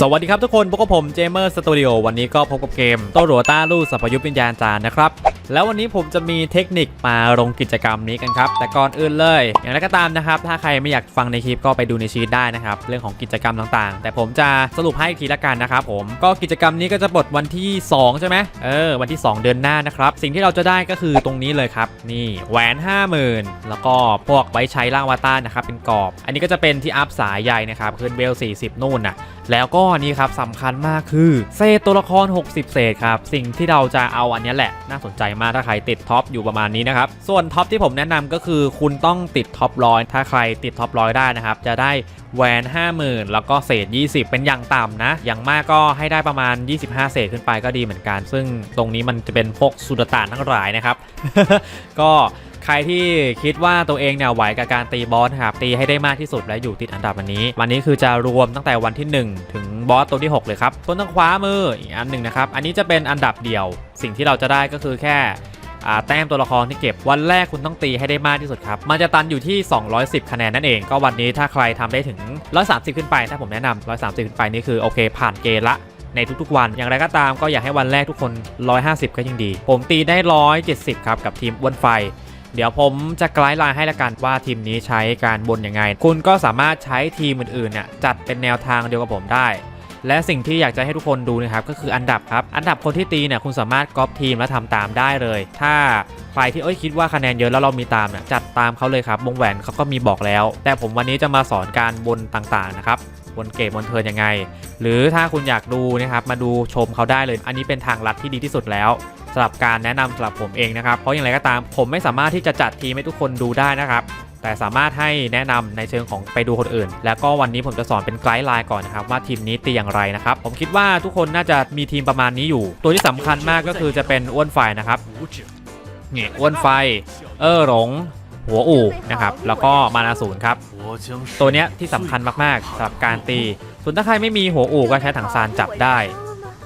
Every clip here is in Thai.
สวัสดีครับทุกคนพบกับผมเจมเมอร์สตูดิโอวันนี้ก็พบกับเกมโตโรต้าลู่สัพยุทธวิญญาณจารนะครับ แล้ววันนี้ผมจะมีเทคนิคมาลงกิจกรรมนี้กันครับ แต่ก่อนอื่นเลย อย่างไรก็ตามนะครับ ถ้าใครไม่อยากฟังในคลิปก็ไปดูในชีตได้นะครับ เรื่องของกิจกรรมต่างๆ แต่ผมจะสรุปให้อีกทีละกันนะครับผมก็กิจกรรมนี้ก็จะปลดวันที่ 2 ใช่ไหมเออวันที่ 2 เดือนหน้านะครับ สิ่งที่เราจะได้ก็คือตรงนี้เลยครับ นี่แหวน 50,000 แล้วก็พวกไว้ใช้ล่างวาต้านะครับเป็นกรอบ อันนี้ก็จะเป็นที่อัพสายใหญ่นะครับขึ้นเบล40 นู่นน่ะแล้วก็นี่ครับสำคัญมากคือเศษตัวละคร 60 เศษครับสิ่งที่เราจะเอาอันนี้แหละน่าสนใจมากมาถ้าใครติดท็อปอยู่ประมาณนี้นะครับ ส่วนท็อปที่ผมแนะนำก็คือคุณต้องติดท็อปร้อยถ้าใครติดท็อปร้อยได้นะครับ จะได้แหวน 50,000 แล้วก็เศษ 20 เป็นอย่างต่ำนะ อย่างมากก็ให้ได้ประมาณ 25 เศษขึ้นไปก็ดีเหมือนกัน ซึ่งตรงนี้มันจะเป็นพวกสุดตานทั้งหลายนะครับ ก็ ใครที่คิดว่าตัวเองเนี่ยไหวกับการตีบอสครับตีให้ได้มากที่สุดและอยู่ติดอันดับวันนี้ วันนี้คือจะรวมตั้งแต่วันที่ 1 ถึงบอสตัวที่ 6 เลยครับต้นทางขวามืออีกอันหนึ่งนะครับอันนี้จะเป็นอันดับเดียว สิ่งที่เราจะได้ก็คือแค่แต้มตัวละครที่เก็บวันแรกคุณต้องตีให้ได้มากที่สุดครับ มันจะตันอยู่ที่ 210 คะแนนนั่นเอง ก็วันนี้ถ้าใครทำได้ถึง 130 ขึ้นไป ถ้าผมแนะนำ130 ขึ้นไปนี่คือโอเค ผ่านเกณฑ์ละในทุกๆวัน อย่างไรก็ตามก็อยากให้วันแรกทุกคน 150 ก็ยังดี ผมตีได้ 170 ครับ กับทีมอ้วนไฟ เดี๋ยวผมจะไกด์ไลน์ให้ละกันว่าทีมนี้ใช้การบนยังไง คุณก็สามารถใช้ทีมอื่นๆเนี่ยจัดเป็นแนวทางเดียวกับผมได้ และสิ่งที่อยากจะให้ทุกคนดูนะครับก็คืออันดับครับ อันดับคนที่ตีเนี่ยคุณสามารถก๊อปทีมและทำตามได้เลย ถ้าใครที่เอ้ยคิดว่าคะแนนเยอะแล้วเรามีตามเนี่ยจัดตามเขาเลยครับวงแหวนเขาก็มีบอกแล้ว แต่ผมวันนี้จะมาสอนการบนต่างๆนะครับ บนเกมบนเทิร์นยังไง หรือถ้าคุณอยากดูนะครับมาดูชมเขาได้เลย อันนี้เป็นทางลัดที่ดีที่สุดแล้วสำหรับการแนะนำสำหรับผมเองนะครับ เพราะอย่างไรก็ตามผมไม่สามารถที่จะจัดทีมให้ทุกคนดูได้นะครับแต่สามารถให้แนะนำในเชิงของไปดูคนอื่น แล้วก็วันนี้ผมจะสอนเป็นไกด์ไลน์ก่อนนะครับว่าทีมนี้ตีอย่างไรนะครับ ผมคิดว่าทุกคนน่าจะมีทีมประมาณนี้อยู่ ตัวที่สำคัญมากก็คือจะเป็นอ้วนไฟนะครับนี่อ้วนไฟ เออหลง หัวอู่นะครับแล้วก็มานาศูนย์ครับตัวเนี้ยที่สำคัญมากๆสำหรับการตีส่วนถ้าใครไม่มีหัวอู่ก็ใช้ถังซานจับได้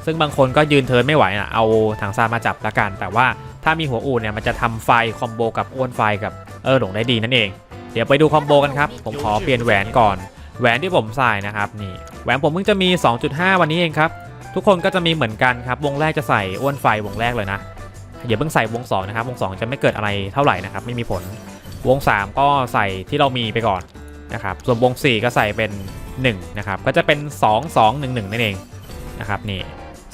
ซึ่งบางคนก็ยืนเทิร์นไม่ไหวอะเอาถังซานมาจับละกัน แต่ว่าถ้ามีหัวอู่เนี่ยมันจะทำไฟคอมโบกับอ้วนไฟกับเออหลงได้ดีนั่นเอง เดี๋ยวไปดูคอมโบกันครับผมขอเปลี่ยนแหวนก่อนแหวนที่ผมใส่นะครับนี่แหวนผมเพิ่งจะมี 2.5 วันนี้เองครับทุกคนก็จะมีเหมือนกันครับวงแรกจะใส่อ้วนไฟวงแรกเลยนะอย่าเพิ่งใส่วง2นะครับวง2 จะไม่เกิดอะไรเท่าไหร่นะครับไม่มีผล วง 3 ก็ใส่ที่เรามีไปก่อนนะครับส่วนวง 4 ก็ใส่เป็น 1 นะครับ ก็จะเป็น 2 2 1 1 นั่นเองนะครับนี่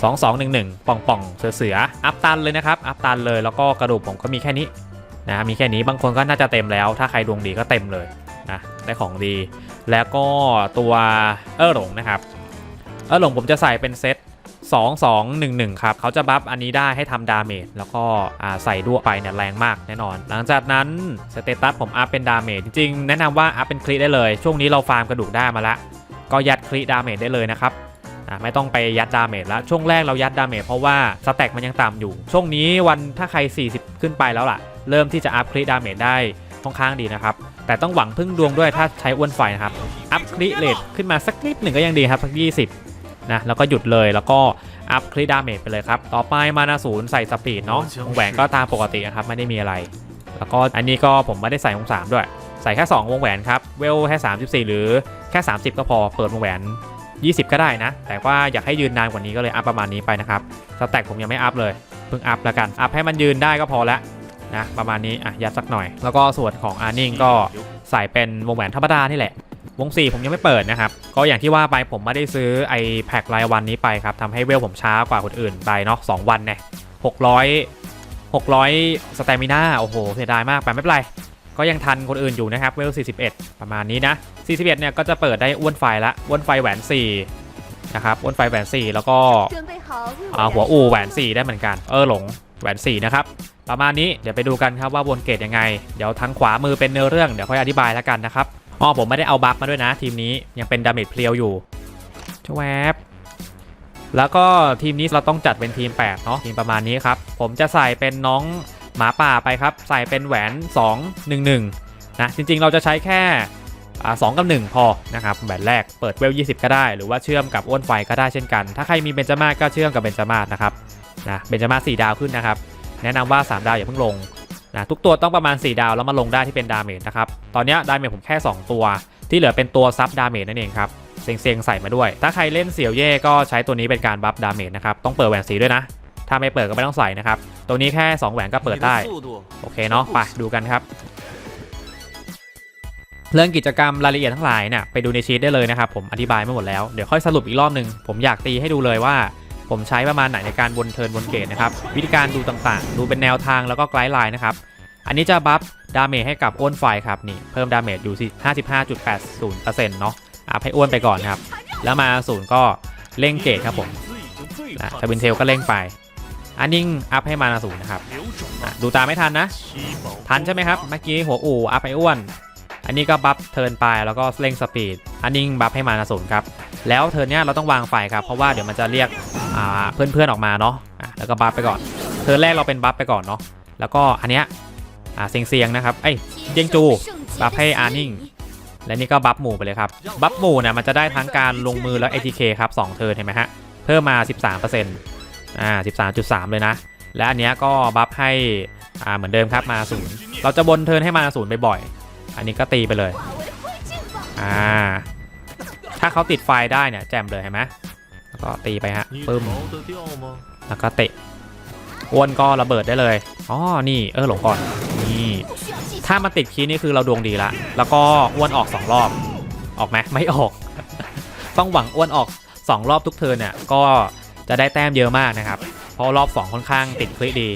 2 2 1 1 ป่องป่องเสือเสืออัพตันเลยนะครับอัพตันเลยแล้วก็กระดูกผมก็มีแค่นี้นะมีแค่นี้บางคนก็น่าจะเต็มแล้ว ถ้าใครดวงดีก็เต็มเลยนะได้ของดี แล้วก็ตัวเออหลงนะครับเออหลงผมจะใส่เป็นเซต 2 2 1 1 ครับ เขาจะบัฟอันนี้ได้ให้ทำดาเมจแล้วก็ใส่ด้วไปเนี่ยแรงมากแน่นอน หลังจากนั้นสเตตัสผมอัพเป็นดาเมจจริงๆแนะนำว่าอัพเป็นคลิได้เลย ช่วงนี้เราฟาร์มกระดูกได้มาล้วก็ยัดคลิดาเมจได้เลยนะครับไม่ต้องไปยัดดาเมจแล้วช่วงแรกเรายัดดาเมจเพราะว่าสแต็กมันยังต่ำอยู่ ช่วงนี้วันถ้าใคร 40 ขึ้นไปแล้วล่ะ เริ่มที่จะอัพคลิดาเมจได้ค่อนข้างดีนะครับ แต่ต้องหวังพึ่งดวงด้วยถ้าใช้อ้วนไฟนะครับ อัพคลิเลทขึ้นมาสักนิดหนึ่งก็ยังดีครับสัก20 นะแล้วก็หยุดเลยแล้วก็อัพคลิดาเมจไปเลยครับ ต่อไปมานาศูนย์ใส่สปีดเนาะวงแหวนก็ตามปกตินะครับไม่ได้มีอะไร แล้วก็อันนี้ก็ผมไม่ได้ใส่วงสามด้วย ใส่แค่ 2 วงแหวนครับ เวลแค่ 34 หรือแค่ 30 ก็พอเปิดวงแหวน 20 ก็ได้นะ แต่ว่าอยากให้ยืนนานกว่านี้ก็เลยอัพประมาณนี้ไปนะครับสแต็กผมยังไม่อัพเลยเพิ่งอัพแล้วกันอัพให้มันยืนได้ก็พอแล้วนะประมาณนี้อะยัดสักหน่อย แล้วก็ส่วนของอาร์นิงก็ใส่เป็นวงแหวนธรรมดานี่แหละ วงสี่ผมยังไม่เปิดนะครับ ก็อย่างที่ว่าไปผมไม่ได้ซื้อไอแพ็ครายวันนี้ไปครับทำให้เวลผมช้ากว่าคนอื่นไปเนาะสวันเนี่ยหกร้อยหกร้อยสเตมิน่าโอ้โหเสียดายมากไปไม่เป็นไรก็ยังทันคนอื่นอยู่นะครับเวล41 ประมาณนี้นะ 41 เนี่ยก็จะเปิดได้อ้วนไฟละอ้วนไฟแหวน4นะครับอ้วนไฟแหวน 4 แล้วก็หัวอูแหวน 4 ได้เหมือนกัน เออหลงแหวน 4 นะครับ ประมาณนี้เดี๋ยวไปดูกันครับว่าวนเกตยังไง เดี๋ยวทางขวามือเป็นเนื้อเรื่องเดี๋ยวค่อยอธิบายแล้วกันนะครับ อ๋อผมไม่ได้เอาบัฟมาด้วยนะ ทีมนี้ยังเป็นดาเมจเพลียวอยู่ชวบแล้วก็ทีมนี้เราต้องจัดเป็นทีม 8 เนาะทีมประมาณนี้ครับ ผมจะใส่เป็นน้องหมาป่าไปครับ ใส่เป็นแหวน 2 1 1 นะ จริงๆเราจะใช้แค่สองกับ 1 พอนะครับแหวนแรกเปิดเวล 20 ก็ได้ หรือว่าเชื่อมกับอ้วนไฟก็ได้เช่นกัน ถ้าใครมีเบนจามาก็เชื่อมกับเบนจามานะครับนะเบนจามา4ดาวขึ้นนะครับ แนะนำว่า 3 ดาวอย่าเพิ่งลง นะทุกตัวต้องประมาณ 4 ดาวแล้วมาลงได้ที่เป็นดาเมจนะครับ ตอนเนี้ยดาเมจผมแค่ 2 ตัว ที่เหลือเป็นตัวซับดาเมจนั่นเองครับเซียงๆใส่มาด้วย ถ้าใครเล่นเสี่ยวเย่ก็ใช้ตัวนี้เป็นการบัฟดาเมจนะครับ ต้องเปิดแหวนสีด้วยนะ ถ้าไม่เปิดก็ไม่ต้องใส่นะครับ ตัวนี้แค่ 2 แหวนก็เปิดได้ โอเคเนาะ ไปดูกันครับ เรื่องกิจกรรมรายละเอียดทั้งหลายเนี่ยไปดูในชีตได้เลยนะครับ ผมอธิบายไม่หมดแล้ว เดี๋ยวค่อยสรุปอีกรอบหนึ่งผมอยากตีให้ดูเลยว่า ผมใช้ประมาณไหนในการวนเทิร์นวนเกตนะครับวิธีการดูต่างๆ ดูเป็นแนวทางแล้วก็ไกด์ไลน์นะครับอันนี้จะบัฟดาเมจให้กับอ้วนไฟครับนี่เพิ่มดาเมจอยู่ที่55.80%เนาะอัพให้อ้วนไปก่อนครับแล้วมาศูนย์ก็เร่งเกตครับผมอะทวินเทลก็เร่งไปอันนิ่งอัพให้มาศูนย์นะครับอะดูตามไม่ทันนะ ทันใช่ไหมครับ เมื่อกี้หัวอู่อัพไออ้วน อันนี้ก็บัฟเทินไปแล้วก็เร่งสปีด อันนี้บัฟให้มานาศูนย์ครับ แล้วเทิร์นเนี้ยเราต้องวางไฟครับ เพราะว่าเดี๋ยวมันจะเรียกอ่าเพื่อนๆออกมาเนาะแล้วก็บัฟไปก่อน เทิร์นแรกเราเป็นบัฟไปก่อนเนาะ แล้วก็อันเนี้ยอ่าเซียงๆนะครับเอ้ยเจียงจูบัฟให้อานิ่งงและนี่ก็บัฟหมู่ไปเลยครับ บัฟหมู่เนี่ยมันจะได้ทั้งการลงมือแล้ว ATK ครับ2เทิร์นเห็นไหมฮะ เพิ่มมา 13%อ่า13.3 เลยนะ และอันเนี้ยก็บัฟให้อ่าเหมือนเดิมครับมาศูนย์เราจะบนเทิร์นให้มาศูนย์บ่อยๆ อันนี้ก็ตีไปเลย อ่า ถ้าเขาติดไฟได้เนี่ยแจมเลยเห็นไหมแล้วก็ตีไปฮะปึ้มแล้วก็เตะอ้วนก็ระเบิดได้เลยอ๋อนี่เออหลงก่อนนี่ถ้ามาติดคีย์นี่คือเราดวงดีละแล้วก็อ้วนออก2รอบออกไหมไม่ออก ต้องหวังอ้วนออก2รอบทุกเทิร์นเนี่ยก็จะได้แต้มเยอะมากนะครับ เพราะรอบ2ค่อนข้างติดคลิดี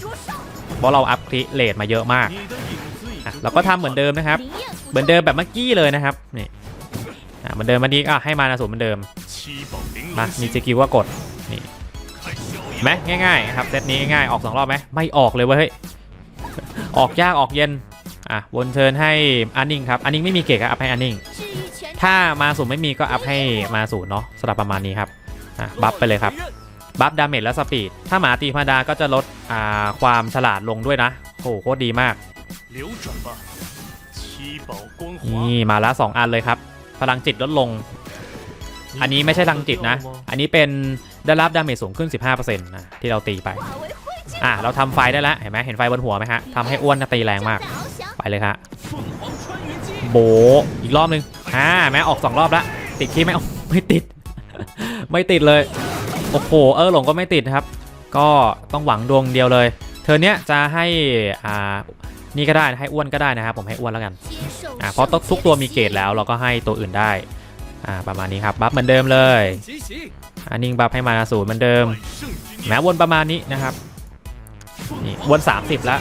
เพราะเราอัพคลิเลทมาเยอะมากอะเราก็ทำเหมือนเดิมนะครับ เหมือนเดิมแบบเมื่อกี้เลยนะครับนี่ อะเหมือนเดิมวันนี้อะให้มานาสูตรเหมือนเดิมมามีสกิลว่ากดนี่ไหมง่ายๆครับเซตนี้ง่ายๆออกสองรอบไหมไม่ออกเลยเว้ยออกยากออกเย็นอะวนเชิญให้อันนิงครับอันนิงไม่มีเกตก็อัพให้อันนิงถ้ามาสูไม่มีก็อัพให้มาสูเนาะสำหรับประมาณนี้ครับอะบัฟไปเลยครับบัฟดาเมจและสปีด ถ้าหมาตีธรรมดาก็จะลดอ่าความฉลาดลงด้วยนะโอ้โหโคตรดีมากนี่มาละสองอันเลยครับ พลังจิตลดลง อันนี้ไม่ใช่พลังจิตนะ อันนี้เป็นได้รับดาเมจสูงขึ้น 15%นะที่เราตีไป อะเราทำไฟได้แล้วเห็นไหมเห็นไฟบนหัวไหมฮะทำให้อ้วนตีแรงมาก ไปเลยครับโบะอีกรอบหนึงอ่าแม้ออกสองรอบแล้วติดคีย์ไหมอ๋อไม่ติด ไม่ติดเลย โอ้โหเออหลงก็ไม่ติดครับ ก็ต้องหวังดวงเดียวเลย เธอเนี้ยจะให้อ่า นี่ก็ได้ให้อ้วนก็ได้นะครับผมให้อ้วนแล้วกันอ่าเพราะทุกตัวมีเกรดแล้วเราก็ให้ตัวอื่นได้อ่าประมาณนี้ครับบัฟเหมือนเดิมเลยอันนิ่งบัฟให้มาศูนย์เหมือนเดิมแม้วนประมาณนี้นะครับนี่วน30แล้ว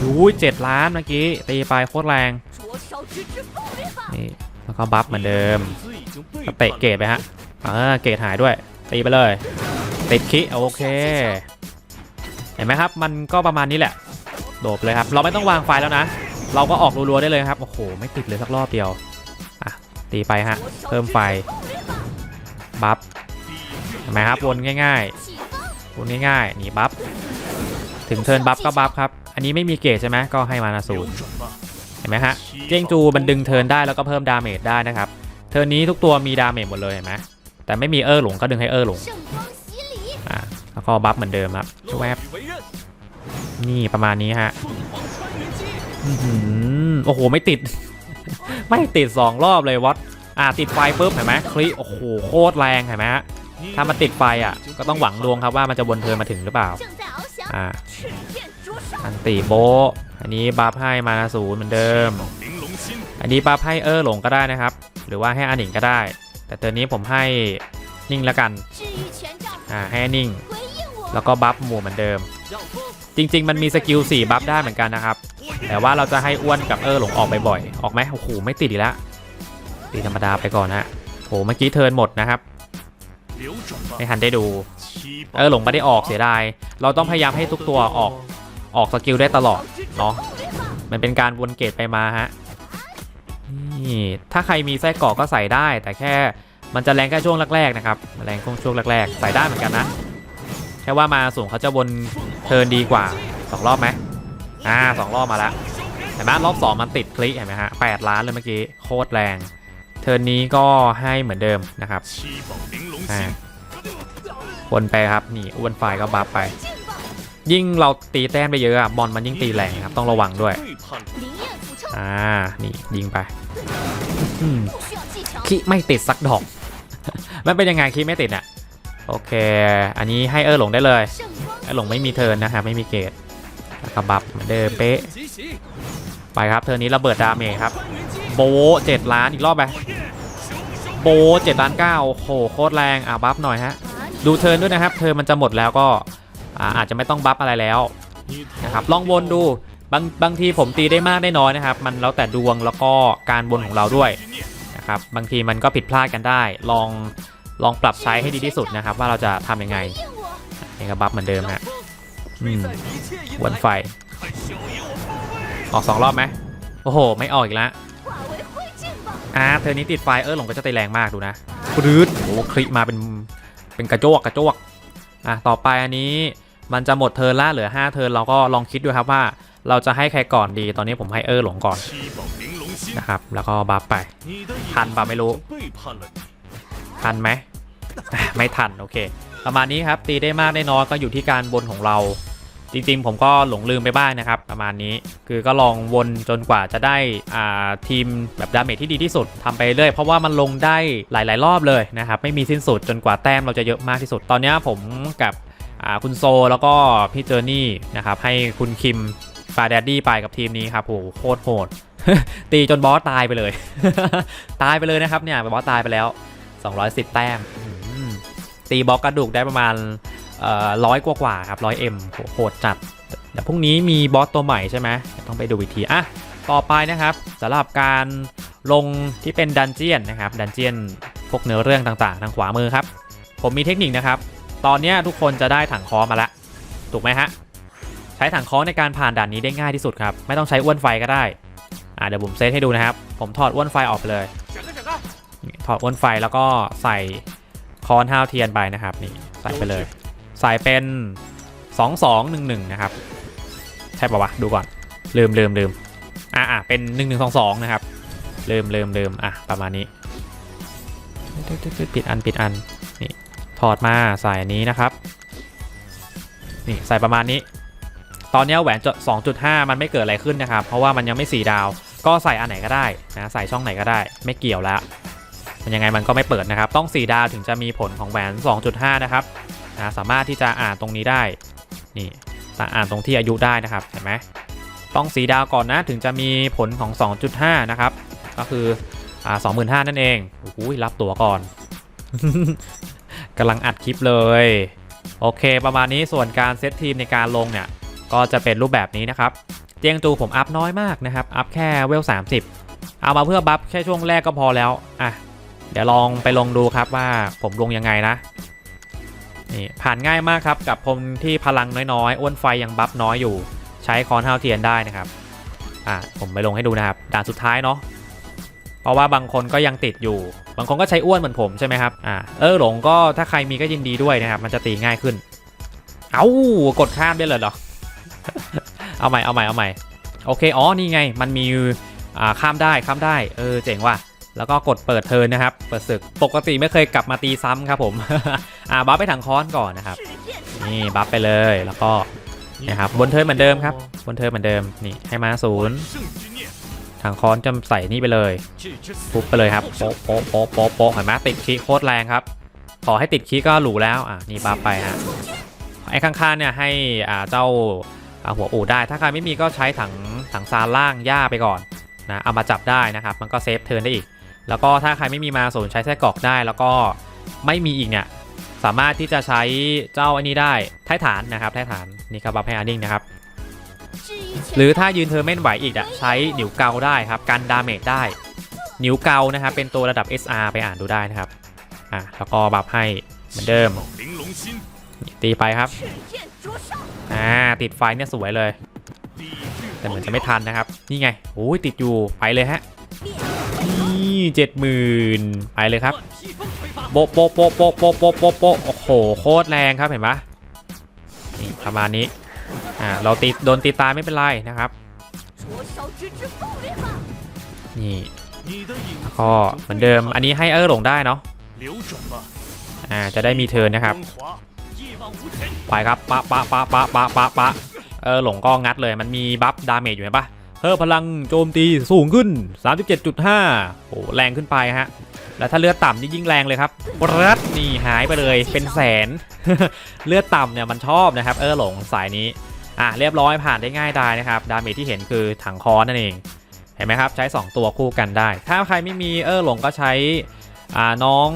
อุ้ยเจ็ดล้านเมื่อกี้ตีไปโคตรแรงนี่แล้วก็บัฟเหมือนเดิมก็เตะเกรดไปฮะอ่าเกรดหายด้วยตีไปเลยติดคิโอเคเห็นไหมครับ มันก็ประมาณนี้แหละ โดบเลยครับ เราไม่ต้องวางไฟแล้วนะ เราก็ออกรัวๆได้เลยครับ โอ้โห ไม่ติดเลยสักรอบเดียว อะ ตีไปฮะ เพิ่มไฟ บัฟเห็นไหมครับ วนง่ายๆ วนง่ายๆ นี่บัฟ ถึงเทิร์นบัฟก็บัฟครับ อันนี้ไม่มีเกจใช่ไหมก็ให้มานาศูนย์เห็นไหมฮะ เจียงจูมันดึงเทิร์นได้แล้วก็เพิ่มดาเมจได้นะครับ เทิร์นนี้ทุกตัวมีดาเมจหมดเลยเห็นไหมแต่ไม่มีเออร์หลงก็ดึงให้เออร์หลงอะแล้วก็บัฟเหมือนเดิมครับแวบ นี่ประมาณนี้ฮะอือหือโอ้โห ไม่ติด ไม่ติด 2 รอบเลยวัดอ่าติดไฟปุ๊บเห็นไหมคลิโอ้โหโคตรแรงเห็นไหมฮะถ้ามันติดไฟอะ ก็ต้องหวังดวงครับว่ามันจะวนเทินมาถึงหรือเปล่าอ่าอันติโบอันนี้บัฟให้มานาศูนย์เหมือนเดิม อันนี้บัฟให้เออหลงก็ได้นะครับ หรือว่าให้อันหนิงก็ได้ แต่ตัวนี้ผมให้นิ่งแล้วกันอ่าให้นิ่ง แล้วก็บัฟหมู่เหมือนเดิม จริง ๆ มันมีสกิล4บัฟได้เหมือนกันนะครับ แต่ว่าเราจะให้อ้วนกับเออหลงออกบ่อยๆออกไหมโอ้โหไม่ติดอีกแล้วตีธรรมดาไปก่อนฮะโหเมื่อกี้เทิร์นหมดนะครับไม่ทันได้ดู เออหลงไม่ได้ออกเสียดายเราต้องพยายามให้ทุกตัวออกออกสกิลได้ตลอดเนาะมันเป็นการวนเกตไปมาฮะนี่ถ้าใครมีไส้กรอกก็ใส่ได้ แต่แค่มันจะแรงแค่ช่วงแรกๆนะครับแรงช่วงแรกๆ ใส่ได้เหมือนกันนะแค่ว่ามาสูงเขาจะวน เทิร์นดีกว่าสองรอบไหมอ่าสองรอบมาแล้วเห็นไหมรอบสองมันติดคลิกเห็นไหมฮะแปดล้านเลยเมื่อกี้โคตรแรง เทิร์นนี้ก็ให้เหมือนเดิมนะครับอ่าวนไปครับนี่อ้วนไฟก็บัฟไป ยิ่งเราตีแต้มได้เยอะอะบอลมันยิ่งตีแรงครับต้องระวังด้วยอ่านี่ยิงไปอืมคิไม่ติดสักดอกมันเป็นยังไงคีย์ไม่ติดอะ โอเค อันนี้ให้เออหลงได้เลยเออหลงไม่มีเทินนะฮะไม่มีเกตกระบับเมืเดิมเป๊ะ ไปครับเทินนี้ระเบิดดาเมจครับ โบ7ล้านอีกรอบไป โบเล้านเก้าโหโคตรแรงอะบัฟหน่อยฮะ ดูเทินด้วยนะครับ เทินมันจะหมดแล้วก็อาจจะไม่ต้องบัฟอะไรแล้วนะครับลองวนดูบางบางทีผมตีได้มากได้น้อยนะครับ มันแล้วแต่ดวงแล้วก็การวนของเราด้วยนะครับบางทีมันก็ผิดพลาดกันได้ ลอง ลองปรับใช้ให้ดีที่สุดนะครับ ว่าเราจะทำยังไงนี่ก็บัฟเหมือนเดิมฮะอืมวนไฟ ออกสองรอบไหมโอ้โห ไม่ออกอีกแล้วอ่าเธอนี้ติดไฟเออหลงก็จะตีแรงมากดูนะปรืดโอ้คลิมาเป็นเป็นกระโจกกระโจกอะต่อไปอันนี้มันจะหมดเธอร์ละเหลือ 5เธอร์เราก็ลองคิดดูครับว่า เราจะให้ใครก่อนดีตอนนี้ผมให้เออหลงก่อนนะครับแล้วก็บัฟไปทันปะไม่รู้ ทันไหมไม่ทันโอเค ประมาณนี้ครับตีได้มากได้น้อยก็อยู่ที่การบนของเรา จริงๆผมก็หลงลืมไปบ้างนะครับ ประมาณนี้คือก็ลองวนจนกว่าจะได้อ่าทีมแบบดาเมจที่ดีที่สุดทำไปเรื่อยเพราะว่ามันลงได้หลาย ๆ รอบเลยนะครับไม่มีสิ้นสุดจนกว่าแต้มเราจะเยอะมากที่สุด ตอนนี้ผมกับอ่าคุณโซแล้วก็พี่เจอร์นี่นะครับให้คุณคิมฟาแดดดี้ไปกับทีมนี้ครับโหโคตรโหดตีจนบอสตายไปเลย ตายไปเลยนะครับเนี่ยบอสตายไปแล้ว 210 แต้ม ตีบล็อกกระดูกได้ประมาณร้อยกว่ากว่าๆครับร้อยเอ็มโหดจัดเดี๋ยวพรุ่งนี้มีบอสตัวใหม่ใช่ไหมเดี๋ยวต้องไปดูอีกทีอะต่อไปนะครับสำหรับการลงที่เป็นดันเจียนนะครับดันเจียนพวกเนื้อเรื่องต่างๆ ทางขวามือครับ ผมมีเทคนิคนะครับ ตอนนี้ทุกคนจะได้ถังคอมาล้วถูกไหมฮะใช้ถังคอในการผ่านด่านนี้ได้ง่ายที่สุดครับ ไม่ต้องใช้อ้วนไฟก็ได้อ่าเดี๋ยวผมเซตให้ดูนะครับ ผมถอดอ้วนไฟออกไปเลย ถอดอ้วนไฟแล้วก็ใส่คอนห้าวเทียนไปนะครับนี่ใส่ไปเลย ใส่เป็น 2 2 1 1 นะครับ ใช่ปะวะดูก่อนลืมลืมลืมอะอะเป็น 1 1 2 2 นะครับลืมลืมลืมอะประมาณนี้ปิดอันปิดอันนี่ถอดมาใส่อันนี้นะครับนี่ใส่ประมาณนี้ ตอนนี้แหวนจะ2.5 มันไม่เกิดอะไรขึ้นนะครับ เพราะว่ามันยังไม่ 4 ดาว ก็ใส่อันไหนก็ได้นะใส่ช่องไหนก็ได้ ไม่เกี่ยวแล้ว มันยังไงมันก็ไม่เปิดนะครับ ต้อง 4 ดาวถึงจะมีผลของแหวน 2.5 นะครับนะสามารถที่จะอ่านตรงนี้ได้ นี่อ่านตรงที่อายุได้นะครับ เห็นไหมต้อง 4 ดาวก่อนนะถึงจะมีผลของ 2.5 นะครับ ก็คืออ่า25,000นั่นเองโอ้โหรับตั๋วก่อนกำลังอัดคลิปเลย โอเค ประมาณนี้ส่วนการเซตทีมในการลงเนี่ย ก็จะเป็นรูปแบบนี้นะครับ เตียงจูผมอัพน้อยมากนะครับ อัพแค่เวล 30 เอามาเพื่อบัฟแค่ช่วงแรกก็พอแล้ว อะ เดี๋ยวลองไปลงดูครับว่าผมลงยังไงนะนี่ผ่านง่ายมากครับกับผมที่พลังน้อยๆ อ้วนไฟยังบัฟน้อยอยู่ ใช้คอนเท้าเทียนได้นะครับอะผมไปลงให้ดูนะครับด่านสุดท้ายเนาะเพราะว่าบางคนก็ยังติดอยู่ บางคนก็ใช้อ้วนเหมือนผมใช่ไหมครับอ่าเออหลงก็ถ้าใครมีก็ยินดีด้วยนะครับ มันจะตีง่ายขึ้น เอา้ากดข้ามได้เลยเหรอเอาใหม่เอาใหม่เอาใหม่โอเคอ๋อนี่ไงมันมีอ่าข้ามได้ข้ามได้เออเจ๋งว่ะ แล้วก็กดเปิดเทินนะครับ เปิดศึก ปกติไม่เคยกลับมาตีซ้ำครับผม อ่าบัฟไปถังคอนก่อนนะครับ นี่บัฟไปเลย แล้วก็นะครับบนเทินเหมือนเดิมครับ บนเทินเหมือนเดิม นี่ให้มาศูนย์ถังคอนจะใส่นี่ไปเลยปุ๊บไปเลยครับโป๊ะโป๊ะโป๊ะโป๊ะโป๊ะเห็นไหมติดคีโคตรแรงครับ ขอให้ติดคีก็หลูแล้ว อ่านี่บัฟไปฮะ ไอ้ข้างๆเนี่ยให้อ่าเจ้าหัวอูได้ ถ้าใครไม่มีก็ใช้ถังถังซานล่างหญ้าไปก่อนนะ เอามาจับได้นะครับ มันก็เซฟเทินได้อีก แล้วก็ถ้าใครไม่มีมาสูนใช้ไส้กรอกได้ แล้วก็ไม่มีอีกเนี่ยสามารถที่จะใช้เจ้าอันนี้ได้ท้ฐานนะครับท้ฐานนี่ครับบัฟให้านิ่งนะครับหรือถ้ายืนเทอร์เมนไหวอีกอะใช้หนิวเกาได้ครับกันดาเมจได้หนิวเกานะครับเป็นตัวระดับ SR ไปอ่านดูได้นะครับอะแล้วก็บัฟให้เหมือนเดิม ตีไปครับอ่าติดไฟเนี่ยสวยเลย แต่เหมือนจะไม่ทันนะครับ นี่ไงโอ้ยติดอยู่ไปเลยฮะ นี่เจ็ดหมื่นไปเลยครับ โปะโปะโปะโปะโปะโปะโปะโะโอ้โห โคตรแรงครับเห็นปะนี่ประมาณนี้ อ่า เราตีโดนตีตายไม่เป็นไรนะครับ นี่ก็เหมือนเดิม อันนี้ให้เออหลงได้เนาะ อ่า จะได้มีเทินนะครับ ไปครับปะปะปะปะปะปะปะเออหลงก็งัดเลย มันมีบัฟดาเมจอยู่ไหมปะ พเพิ่มพลังโจมตีสูงขึ้น 37.5 โอ้แรงขึ้นไปฮะ แล้วถ้าเลือดต่ำนี่ยิ่งแรงเลยครับปรัดนี่หายไปเลยเป็นแสน เลือดต่ำเนี่ยมันชอบนะครับ เออหลงสายนี้ อะเรียบร้อยผ่านได้ง่ายดายนะครับ ดาเมจที่เห็นคือถังคอนนั่นเอง เห็นไหมครับ ใช้ 2 ตัวคู่กันได้ ถ้าใครไม่มีเออหลงก็ใช้อ่าน้อง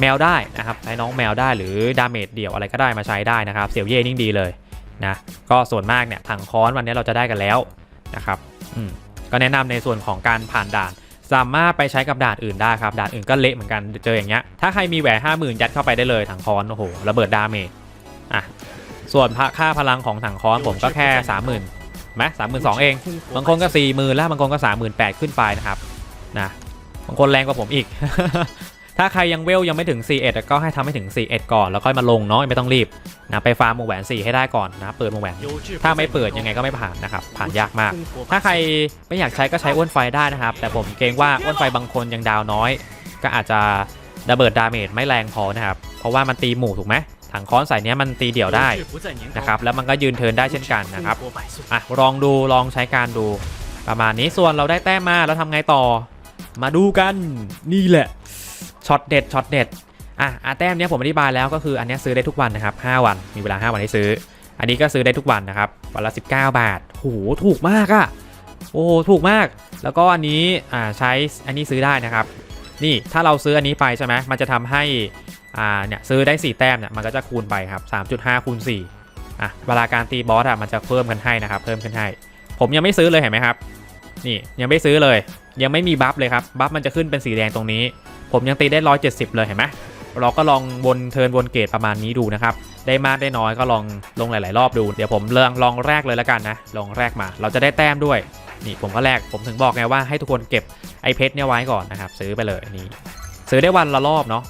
แมวได้นะครับใช้น้องแมวได้หรือดาเมจเดี่ยวอะไรก็ได้มาใช้ได้นะครับ เสี่ยวเย่ยิ่งดีเลยนะ ก็ส่วนมากเนี่ยถังคอนวันนี้เราจะได้กันแล้ว นะครับอืมก็แนะนำในส่วนของการผ่านด่าน สามารถไปใช้กับด่านอื่นได้ครับด่านอื่นก็เละเหมือนกันเจออย่างเงี้ยถ้าใครมีแหวนห้าหมื่นยัดเข้าไปได้เลยถังคอนโอ้โหระเบิดดาเมจอะส่วนพระค่าพลังของถังคอนผมก็แค่สามหมื่นไหมสามหมื่นสองเอง บางคนก็สี่หมื่นแล้วบางคนก็สามหมื่นแปดขึ้นไปนะครับนะบางคนแรงกว่าผมอีก ถ้าใครยังเวลยังไม่ถึง C ีเอ็ดก็ให้ทำให้ถึง C ีเอ็ดก่อน แล้วค่อยมาลงเนาะไม่ต้องรีบนะไปฟาร์มวงแหวน 4 ให้ได้ก่อนนะเปิดวงแหวน ถ้าไม่เปิดยังไงก็ไม่ผ่านนะครับผ่านยากมาก ถ้าใครไม่อยากใช้ก็ใช้อ้วนไฟได้นะครับ แต่ผมเกรงว่าอ้วนไฟบางคนยังดาวน้อย ก็อาจจะระเบิดดาเมจไม่แรงพอนะครับเพราะว่ามันตีหมู่ถูกไหมถังค้อนใส่ยนี้มันตีเดี่ยวได้นะครับแล้วมันก็ยืนเทินได้เช่นกันนะครับอะลองดูลองใช้การดูประมาณนี้ส่วนเราได้แต้มมาแล้วทำไงต่อ มาดูกันนี่แหละ ช็อตเด็ดช็อตเด็ดอะอะแต้มเนี้ยผมอธิบายแล้วก็คืออันเนี้ยซื้อได้ทุกวันนะครับ5วันมีเวลา 5 วันให้ซื้อ อันนี้ก็ซื้อได้ทุกวันนะครับวันละ 19 บาทโหถูกมากอะโอ้โหถูกมาก แล้วก็อันนี้อ่าใช้อันนี้ซื้อได้นะครับ นี่ถ้าเราซื้ออันนี้ไปใช่ไหมมันจะทำให้อ่าเนี่ยซื้อได้ 4 แต้มเนี่ยมันก็จะคูณไปครับ3.5คูณ4อะเวลาการตีบอสอะมันจะเพิ่มกันให้นะครับเพิ่มขึ้นให้ ผมยังไม่ซื้อเลยเห็นไหมครับนี่ยังไม่ซื้อเลย ยังไม่มีบัฟเลยครับบัฟมันจะขึ้นเป็นสีแดงตรงนี้ ผมยังตีได้ 170 เลยเห็นไหมเราก็ลองวนเทินวนเกตประมาณนี้ดูนะครับ ได้มากได้น้อยก็ลองลงหลาย ๆ รอบดู เดี๋ยวผมเลืองลองแรกเลยแล้วกันนะ ลองแรกมา เราจะได้แต้มด้วย นี่ผมก็แรก ผมถึงบอกไงว่าให้ทุกคนเก็บไอ้เพชรเนี่ยไว้ก่อนนะครับ ซื้อไปเลยนี่ ซื้อได้วันละรอบเนาะ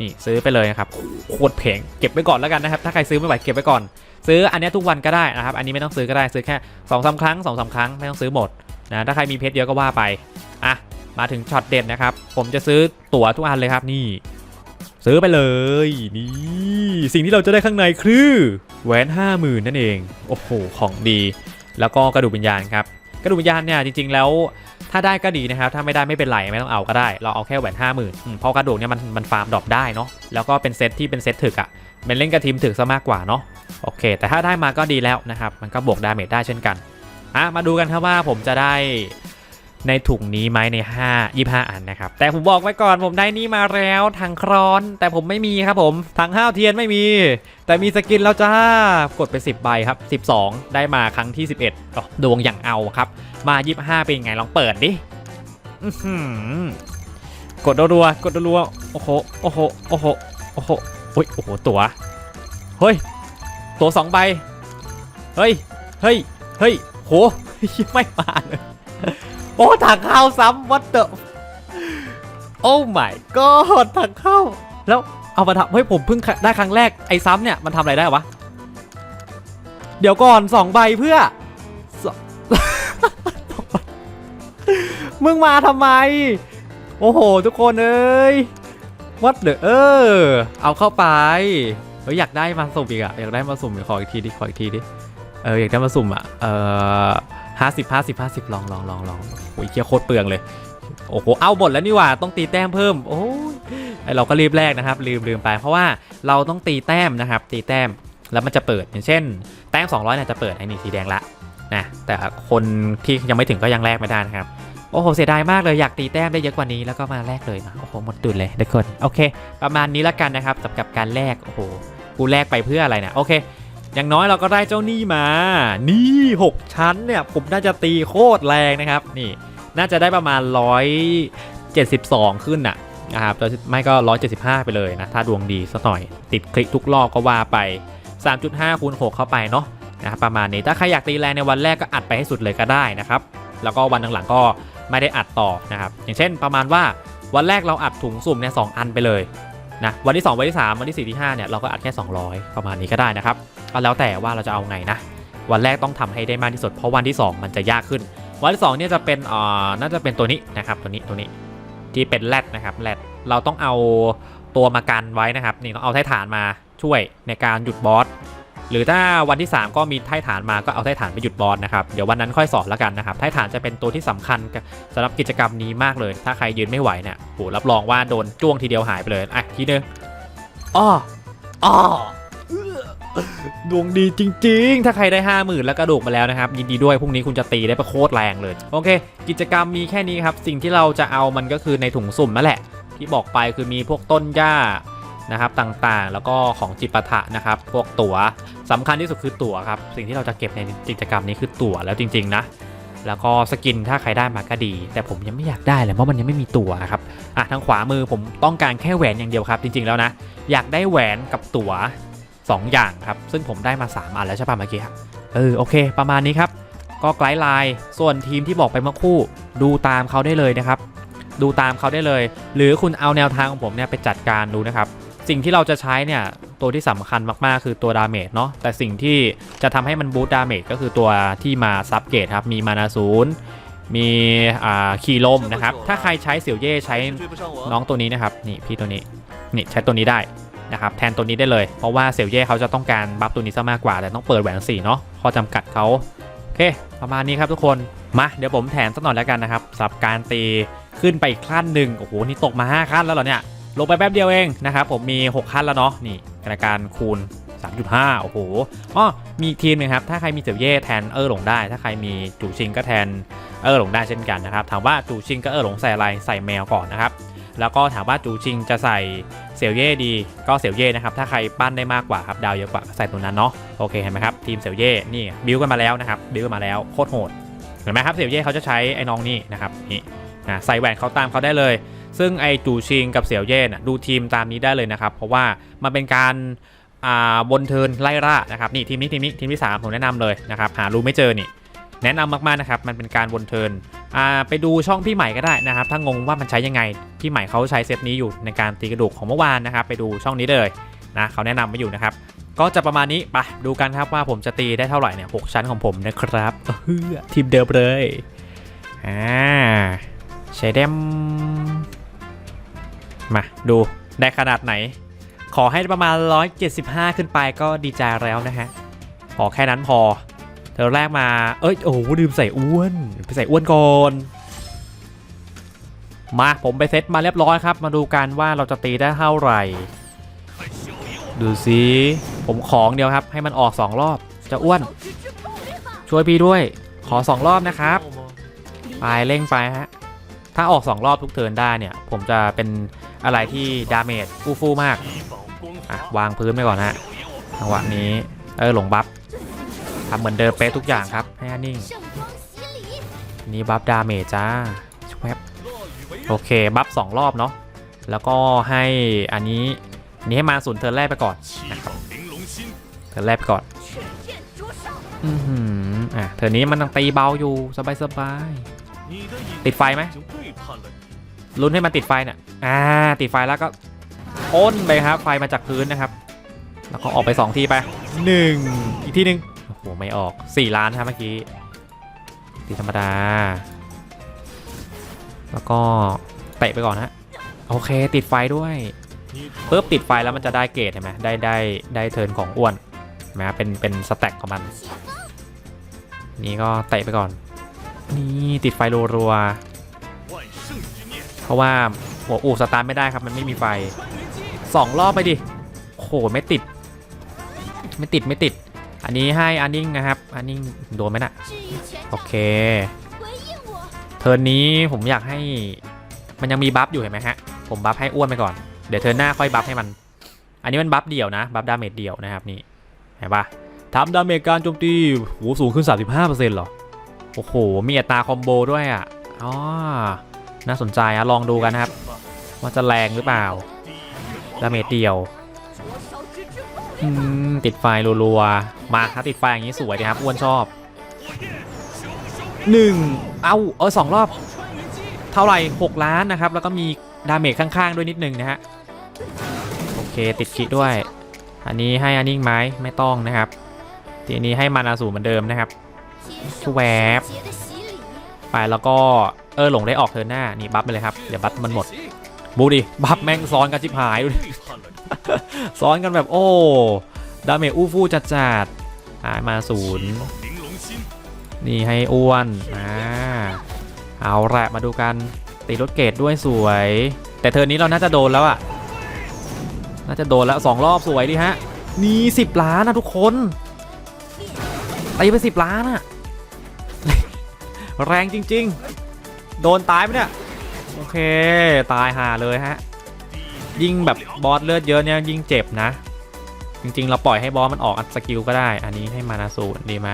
นี่ซื้อไปเลยนะครับ โคตรแพงเก็บไว้ก่อนแล้วกันนะครับ ถ้าใครซื้อไม่ไหวเก็บไว้ก่อน ซื้ออันนี้ทุกวันก็ได้นะครับ อันนี้ไม่ต้องซื้อก็ได้ ซื้อแค่2อสาครั้ง2อสาครั้ง ไม่ต้องซื้อหมดนะ ถ้าใครมีเพชรเยอะก็ว่าไป อะ มาถึงช็อตเด็ดนะครับ ผมจะซื้อตั๋วทุกอันเลยครับนี่ ซื้อไปเลยนี่สิ่งที่เราจะได้ข้างในคือแหวนห้าหมื่นนั่นเองโอ้โหของดี แล้วก็กระดูกวิญญาณครับกระดูกวิญญาณเนี่ยจริง ๆ แล้วถ้าได้ก็ดีนะครับ ถ้าไม่ได้ไม่เป็นไรไม่ต้องเอาก็ได้ เราเอาแค่แหวนห้าหมื่นเพราะกระดูกเนี่ยมันมันฟาร์มดรอปได้เนาะแล้วก็เป็นเซตที่เป็นเซตถึกอะ่ะเป็นเล่นกับทีมถึกซะมากกว่าเนาะโอเค แต่ถ้าได้มาก็ดีแล้วนะครับ มันก็บวกดาเมจได้เช่นกันอะมาดูกันครับว่าผมจะได้ ในถุงนี้ไหมใน 5 25 อันนะครับ แต่ผมบอกไว้ก่อนผมได้นี่มาแล้วทางครอน แต่ผมไม่มีครับผมทางห้าวเทียนไม่มี แต่มีสกินแล้วจ้ากดไป 10 ใบครับ 12 ได้มาครั้งที่ 11อ๋อดวงอย่างเอาครับ มา 25 เป็นไงลองเปิดดิกดรัวๆกดรัวๆโอ้โหโอ้โหโอ้โหโอ้โหโอ้ยโอ้โหตัวเฮ้ยตัวสองใบเฮ้ยเฮ้ยเฮ้ยโหไม่มาเลย โอ้ถังข้าวซ้ำวัดเตอโอ้ my god ถังข้าวแล้วเอามาทำเฮ้ยผมเพิ่งได้ครั้งแรกไอ้ซ้ำเนี่ยมันทำอะไรได้วะ เดี๋ยวก่อนสองใบเพื่อ มึงมาทำไม โอ้โห ทุกคนเอ้ยวัดเดอเออเอาเข้าไปเฮ้ยอยากได้มาสุ่มอีกอะอยากได้มาสุ่มขออีกทีดิขออีกทีดิเอออยากได้มาสุ่มอะเออ ห้าสิบห้าสิบห้าสิบลองลองลองลองโอ้ยเคียโคตรเปลืองเลย โอ้โห เอาหมดแล้วนี่หว่า ต้องตีแต้มเพิ่ม โอ้ยไอเราก็รีบแรกนะครับ ลืมลืมไป เพราะว่าเราต้องตีแต้มนะครับ ตีแต้ม แล้วมันจะเปิด อย่างเช่น แต้ม 200เนี่ยจะเปิดไอ้นี่สีแดงละ นะ แต่คนที่ยังไม่ถึงก็ยังแลกไม่ได้นะครับ โอ้โห เสียดายมากเลย อยากตีแต้มได้เยอะกว่านี้ แล้วก็มาแลกเลยนะ โอ้โห หมดตุนเลยทุกคน โอเค ประมาณนี้แล้วกันนะครับสำหรับการแลก โอ้โห กูแลกไปเพื่ออะไรนะโอเค อย่างน้อยเราก็ได้เจ้านี่มา นี่ 6 ชั้นเนี่ย ผมน่าจะตีโคตรแรงนะครับ นี่ น่าจะได้ประมาณ 172 ขึ้นน่ะนะครับไม่ก็ 175 ไปเลยนะ ถ้าดวงดีสักหน่อย ติดคลิกทุกรอบก็ว่าไป 3.5คูณ6เข้าไปเนาะนะครับประมาณนี้ ถ้าใครอยากตีแรงในวันแรกก็อัดไปให้สุดเลยก็ได้นะครับ แล้วก็วันหลังๆก็ไม่ได้อัดต่อนะครับ อย่างเช่นประมาณว่าวันแรกเราอัดถุงสุ่มเนี่ยสอันไปเลย นะวันที่ 2 วันที่ 3 วันที่ 4 ที่ 5 เนี่ยเราก็อัดแค่ 200 ประมาณนี้ก็ได้นะครับเอาแล้วแต่ว่าเราจะเอาไงนะ วันแรกต้องทำให้ได้มากที่สุด เพราะวันที่ 2 มันจะยากขึ้น วันที่2เนี่ยจะเป็นอ่าน่าจะเป็นตัวนี้นะครับตัวนี้ตัวนี้ที่เป็นแรดนะครับแรดเราต้องเอาตัวมากันไว้นะครับนี่ต้องเอาไทฐานมาช่วยในการหยุดบอส หรือถ้าวันที่ 3 ก็มีไทฐานมาก็เอาไทฐานไปหยุดบอลนะครับเดี๋ยววันนั้นค่อยสอนแล้วกันนะครับไทฐานจะเป็นตัวที่สำคัญกับสำหรับกิจกรรมนี้มากเลย ถ้าใครยืนไม่ไหวเนี่ยโหรับรองว่าโดนจ้วงทีเดียวหายไปเลยอะทีนึงอ้ออ้อดวงดีจริง ๆ ถ้าใครได้ 5 0,000 แล้วกระดูกมาแล้วนะครับ ยินดีด้วย พรุ่งนี้คุณจะตีได้ประโคตรแรงเลย โอเค กิจกรรมมีแค่นี้ครับ สิ่งที่เราจะเอามันก็คือในถุงสุ่มนั่นแหละ ที่บอกไปคือมีพวกต้นหญ้านะครับต่างๆ แล้วก็ของจิปาถะนะครับ พวกตั๋ว สำคัญที่สุดคือตั๋วครับ สิ่งที่เราจะเก็บในกิจกรรมนี้คือตั๋วแล้วจริง ๆ นะ แล้วก็สกินถ้าใครได้มาก็ดี แต่ผมยังไม่อยากได้เลยเพราะมันยังไม่มีตั๋วครับอะทางขวามือผมต้องการแค่แหวนอย่างเดียวครับ จริง ๆแล้วนะ อยากได้แหวนกับตั๋วสองอย่างครับ ซึ่งผมได้มา 3 อันแล้วใช่ป่ะเมื่อกี้ครับเออโอเค ประมาณนี้ครับ ก็ไกด์ไลน์ส่วนทีมที่บอกไปเมื่อคู่ดูตามเขาได้เลยนะครับ ดูตามเขาได้เลย หรือคุณเอาแนวทางของผมเนี่ยไปจัดการดูนะครับ สิ่งที่เราจะใช้เนี่ยตัวที่สำคัญมากๆ คือตัวดาเมจเนาะแต่สิ่งที่จะทำให้มันบูตดาเมจก็คือตัวที่มาซับเกตครับมีมานาซูนย์มีคีลมนะครับถ้าใครใช้เสี่ยวเย่ใช้น้องตัวนี้นะครับนี่พี่ตัวนี้นี่ใช้ตัวนี้ได้นะครับแทนตัวนี้ได้เลย เพราะว่าเสี่ยวเย่เขาจะต้องการบัฟตัวนี้ซะมากกว่าแต่ต้องเปิดแหวน4เนาะข้อจำกัดเขาโอเค ประมาณนี้ครับทุกคนมาเดี๋ยวผมแทนสักหน่อยแล้วกันนะครับสับการตีขึ้นไปอีกขั้นหนึ่งโอ้โหนี่ตกมา 5 ขั้นแล้วเหรอเนี่ย ลงไปแป๊บเดียวเองนะครับผมมี 6 ขั้นแล้วเนาะนี่กรการคูณ 3.5 โอ้โหอ๋อมีทีมหนึงครับ ถ้าใครมีเสียเย่แทนเออหลงได้ ถ้าใครมีจูชิงก็แทนเออหลงได้เช่นกันนะครับ ถามว่าจูชิงก็เออหลงใส่อะไรใส่แมวก่อนนะครับ แล้วก็ถามว่าจูชิงจะใส่เสี่ยวเย่ดี ก็เสี่ยวเย่นะครับ ถ้าใครปั้นได้มากกว่าครับ ดาวเยอะกว่าก็ใส่ตัวนั้นเนาะ โอเคเห็นไหมครับ ทีมเสี่ยวเย่ นี่บิวกันมาแล้วนะครับ บิวกันมาแล้ว โคตรโหด เห็นไหมครับ เสี่ยวเย่เขาจะใช้ไอ้น้องนี่นะครับ นี่นะใส่แหวนเขาตามเขาได้เลย ซึ่งไอ้จูชิงกับเสี่ยวเย่น่ะดูทีมตามนี้ได้เลยนะครับ เพราะว่ามันเป็นการอ่าบนเทินไล่ล่านะครับนี่ทีมนี้ทีมนี้ทีมที่สามผมแนะนำเลยนะครับหารู้ไม่เจอนี่แนะนำมากๆนะครับมันเป็นการบนเทินอ่าไปดูช่องพี่ใหม่ก็ได้นะครับ ถ้างงว่ามันใช้ยังไงพี่ใหม่เขาใช้เซตนี้อยู่ในการตีกระดูกของเมื่อวานนะครับ ไปดูช่องนี้เลยนะเขาแนะนำมาอยู่นะครับ ก็จะประมาณนี้ไปดูกันครับว่าผมจะตีได้เท่าไหร่เนี่ยหกชั้นของผมนะครับเฮ้อทีมเดิมเลยอ่าใช้เดม มาดูได้ขนาดไหน ขอให้ประมาณ 175 ขึ้นไปก็ดีใจแล้วนะฮะ ขอแค่นั้นพอเธอแรกมา เอ้ย โอ้โหลืมใส่อ้วน ไปใส่อ้วนก่อน มาผมไปเซตมาเรียบร้อยครับ มาดูกันว่าเราจะตีได้เท่าไหร่ ดูสิผมของเดียวครับ ให้มันออก 2 รอบ จะอ้วน ช่วยพี่ด้วย ขอ 2 รอบนะครับ ไปเร่งไปฮะ ถ้าออก 2 รอบทุกเทินได้เนี่ย ผมจะเป็น อะไรที่ดาเมจกู้ฟู่มากอะวางพื้นไปก่อนฮะจังหวะนี้เออหลงบัฟทำเหมือนเดิมเป๊ะทุกอย่างครับให้นิ่งนี่บัฟดาเมจจ้าชุบแปบโอเคบัฟสองรอบเนาะแล้วก็ให้อันนี้นี่ให้มาศูนย์เทิร์นแรกไปก่อนนะครับเทิร์นแรกไปก่อนอือหือะเทิร์นนี้มันตังตีเบาอยู่สบายสบายติดไฟไหม ลุ้นให้มันติดไฟเนี่ยอ่าติดไฟแล้วก็พ้นไปครับไฟมาจากพื้นนะครับ แล้วก็ออกไป 2 ทีไป 1 อีกทีหนึ่งโอ้โหไม่ออก 4 ล้านครับเมื่อกี้ตีธรรมดา แล้วก็เตะไปก่อนฮะโอเคติดไฟด้วยเพิ่มติดไฟแล้วมันจะได้เกรดเห็นไหมได้ได้ได้เทิร์นของอ้วนนะเป็นเป็นสแต็กของมัน นี่ก็เตะไปก่อน นี่ติดไฟรัวๆ เพราะว่าหัวอู่สตาร์ทไม่ได้ครับ มันไม่มีไฟสองรอบไปดิโหไม่ติด ไม่ติดไม่ติด อันนี้ให้อันนิ่งนะครับ อันนิ่งโดนไหมนะ่ะโอเค เทิร์นนี้ผมอยากให้มันยังมีบัฟอยู่เห็นไหมฮะ ผมบัฟให้อ้วนไปก่อน เดี๋ยวเทิร์นหน้าค่อยบัฟให้มัน อันนี้มันบัฟเดี่ยวนะ บัฟดาเมจเดี่ยวนะครับนี่ เห็นปะทำดาเมจการโจมตีโหสูงขึ้น 35%เหรอ โอ้โห มีอัตราคอมโบด้วยอะ อ๋อ น่าสนใจนะลองดูกันนะครับ ว่าจะแรงหรือเปล่าดาเมจเดียวติดไฟรัวๆ มาครับติดไฟอย่างนี้สวยดีครับอ้วนชอบหนึ่งเอาเออสองรอบ เท่าไหร่หกล้านนะครับ แล้วก็มีดาเมจข้างๆ ด้วยนิดนึงนะฮะโอเคติดคิด้วย อันนี้ให้อันนิ่งไหมไม่ต้องนะครับทีนี้ให้มานาสูเหมือนเดิมนะครับแวบ ไปแล้วก็เออหลงได้ออกเทิร์นหน้านี่บัฟไปเลยครับเดี๋ยวบัฟมันหมดบูดิบัฟแม่งซ้อนกันชิบหายดูดิซ้อนกันแบบโอ้ดาเมจอู้ฟู่จัดจัดหายมาศูนย์นี่ให้อ้วนอ่าเอาละมาดูกันตีรถเกตด้วยสวย แต่เธอนี้เราน่าจะโดนแล้วอะน่าจะโดนแล้วสองรอบสวยดิฮะนี่สิบล้านนะทุกคนตีไปสิบล้านอะ แรงจริง ๆ โดนตายไหมเนี่ย โอเค ตายหาเลยฮะ ยิงแบบบอสเลือดเยอะเนี่ยยิงเจ็บนะ จริง ๆ เราปล่อยให้บอสมันออกสกิลก็ได้ อันนี้ให้มานาสูนดีไหม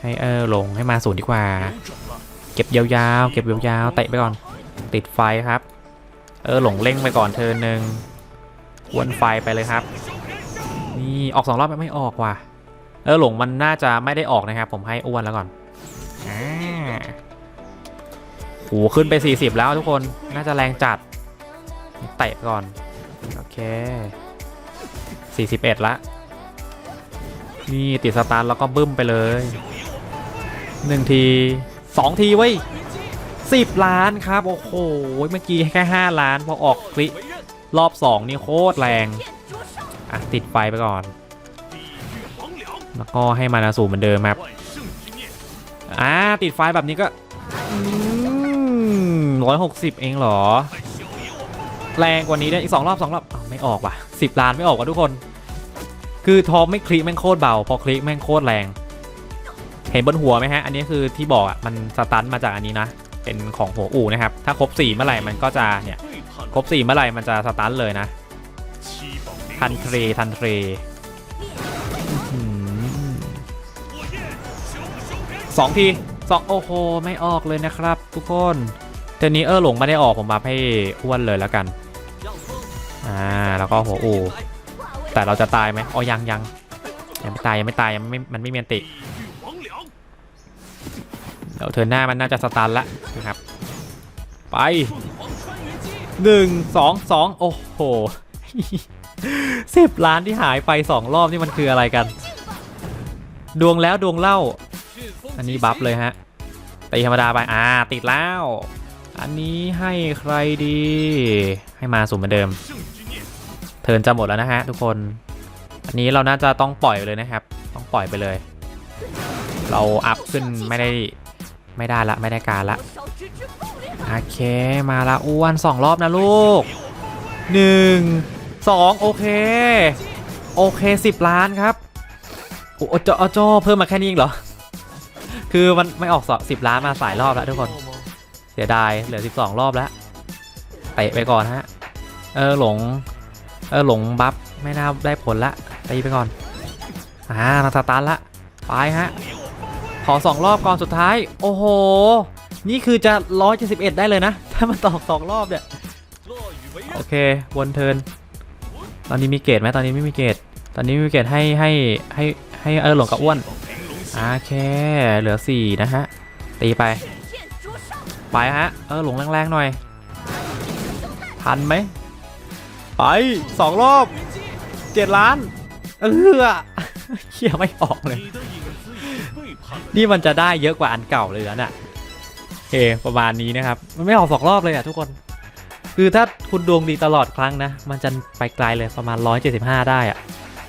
ให้เออลงให้มาสูนดีกว่า เก็บยาวๆ เก็บยาวๆ เตะไปก่อน ติดไฟครับ เออหลงเล่งไปก่อนเธอหนึ่งวนไฟไปเลยครับ นี่ออกสองรอบไม่ออกว่ะ เออหลงมันน่าจะไม่ได้ออกนะครับ ผมให้อ้วนแล้วก่อน โอ้ขึ้นไป 40 แล้วทุกคน น่าจะแรงจัด เตะก่อน โอเค 41 ละ นี่ติดสตาร์แล้วก็บึ้มไปเลยหนึ่งทีสองทีเว้ยสิบล้านครับ โอ้โห เมื่อกี้แค่ห้าล้าน พอออกคลิรอบสองนี่โคตรแรง อะ ติดไฟไปก่อน แล้วก็ให้มานาสูเหมือนเดิมครับ อ่า ติดไฟแบบนี้ก็ 160 เองเหรอ แรงกว่านี้ได้อีกสองรอบสองรอบไม่ออกว่ะสิบล้านไม่ออกว่ะทุกคน คือทอมไม่คลิกแม่งโคตรเบา พอคลิกแม่งโคตรแรง เห็นบนหัวไหมฮะ อันนี้คือที่บอกอะมันสตันมาจากอันนี้นะ เป็นของหัวอู่นะครับ ถ้าครบ4เมื่อไหร่มันก็จะเนี่ยครบ4เมื่อไหร่มันจะสตันเลยนะ ทันเทรทันเทรสองทีสองโอ้โห ไม่ออกเลยนะครับ ทุกคน ตันี้เออหลงไม่ได้ออกผมมาให้อ้วนเลยแล้วกัน อ่าแล้วก็หัวอูแต่เราจะตายไหมอ๋อยังยังยังไม่ตายยังไม่ตายยังไม่มันไม่เมียนติเดี๋ยวเธอหน้ามันน่าจะสตาร์ละนะครับ ไปหนึ่งสอสองโอ้โหสิบล้านที่หายไปสองรอบนี่มันคืออะไรกัน ดวงแล้วดวงเล่า อันนี้บัฟเลยฮะตีธรรมดาไป อ่า ติดแล้ว อันนี้ให้ใครดี ให้มาสูงเหมือนเดิม เทินจะหมดแล้วนะฮะทุกคน อันนี้เราน่าจะต้องปล่อยไปเลยนะครับ ต้องปล่อยไปเลย เราอัพขึ้นไม่ได้ไม่ได้ละไม่ได้การละ โอเคมาละอ้วนสองรอบนะลูกหนึ่งสองโอเค โอเคสิบล้านครับ โอ้โจโจเพิ่มมาแค่นี้เองเหรอ คือมันไม่ออกสิบล้านมาสายรอบแล้วทุกคน เสียดายเหลือ 12 รอบแล้วเตะไปก่อนฮะ เออหลง เออหลงบัฟไม่น่าได้ผลละตีไปก่อน อ่านาตาตันละ ไปฮะ ขอ 2 รอบก่อนสุดท้าย โอ้โห นี่คือจะ 171 ได้เลยนะ ถ้ามันตอก 2 รอบเนี่ย โอเค วนเทิน ตอนนี้มีเกตไหมตอนนี้ไม่มีเกต ตอนนี้มีเกตให้ให้ให้ให้เออหลงกับอ้วน โอเค เหลือ 4 นะฮะ ตีไป ไปฮะ เออหลงแรงๆหน่อย ทันไหม ไปสองรอบเจ็ดล้าน เออเขี่ยไม่ออกเลย นี่มันจะได้เยอะกว่าอันเก่าเลยแล้วน่ะเคประมาณนี้นะครับ มันไม่ออกสองรอบเลยอะทุกคน คือถ้าคุณดวงดีตลอดครั้งนะ มันจะไปไกลเลยประมาณ 175 ได้อะ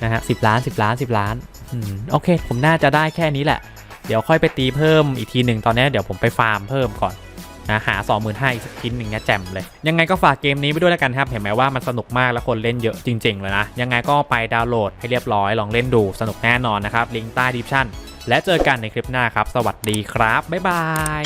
นะฮะสิล้าน 10 ล้าน 10 ล้านอโอเค ผมน่าจะได้แค่นี้แหละ เดี๋ยวค่อยไปตีเพิ่มอีกทีหนึ่งตอนนี้เดี๋ยวผมไปฟาร์มเพิ่มก่อน นะหา 25,000อีกสักชิ้นหนึ่งเนี่ยแจ่มเลย ยังไงก็ฝากเกมนี้ไปด้วยแล้วกันครับ เห็นไหมว่ามันสนุกมากและคนเล่นเยอะจริง ๆ เลยนะ ยังไงก็ไปดาวน์โหลดให้เรียบร้อยลองเล่นดูสนุกแน่นอนนะครับลิงก์ใต้ดีฟชั่นและเจอกันในคลิปหน้าครับ สวัสดีครับบ๊ายบาย